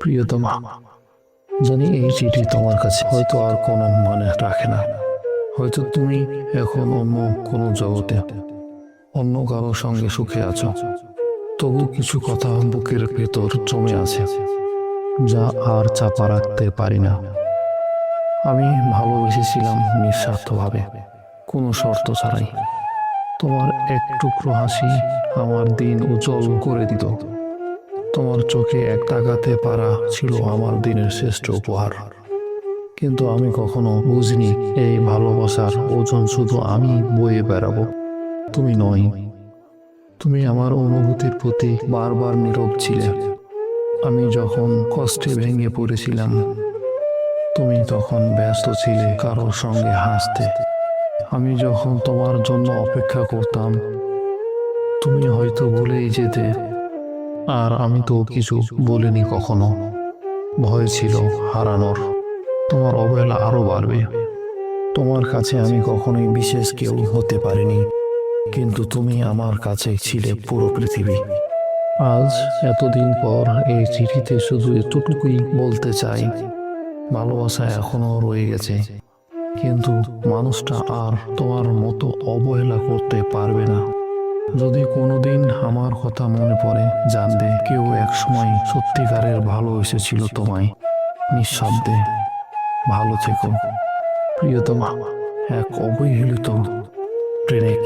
প্রিয়তমা। জানি এই চিঠি তোমার কাছে। হয়তো আর কোনো মানে রাখে না। হয়তো তুমি এখন অন্য কোনো জগতে, অন্য কারও সঙ্গে সুখে আছো। তবু কিছু কথা বুকের ভেতর জমে আছে, যা আর চাপা রাখতে পারি না। আমি ভালোবেসেছিলাম নিঃস্বার্থভাবে, কোনো শর্ত ছাড়াই। তোমার এক টুকরো হাসি আমার দিন উজ্জ্বল করে দিত। তোমার চোখে এক তাকাতে পারা ছিল আমার দিনের শ্রেষ্ঠ উপহার। কিন্তু আমি কখনো বুঝিনি, এই ভালোবাসার ওজন শুধু আমি বয়ে বেড়াবো, তুমি নয় তুমি আমার অনুভূতির প্রতি বারবার নীরব ছিলে। আমি যখন কষ্টে ভেঙে পড়েছিলাম, তুমি তখন ব্যস্ত ছিলে কারোর সঙ্গে হাসতে। আমি যখন তোমার জন্য অপেক্ষা করতাম, তুমি হয়তো ভুলেই যেতে আর আমি তো কিছু বলিনি কখনো। ভয় ছিল হারানোর। তোমার অবহেলা আরও বাড়বে। তোমার কাছে আমি কখনোই বিশেষ কেউ হতে পারিনি, কিন্তু তুমি আমার কাছে ছিলে পুরো পৃথিবী। আজ এতদিন পর এই চিঠিতে শুধু এতটুকুই বলতে চাই, ভালোবাসা এখনও রয়ে গেছে, কিন্তু মানুষটা আর তোমার মতো অবহেলা করতে পারবে না। যদি কোনোদিন আমার কথা মনে পড়ে, জানবে কেউ এক সময় সত্যিকারের ভালো এসেছিল তোমায়। নিঃশব্দে। ভালো থেকো। প্রিয়তমা, এক অবহেলিত প্রেমিক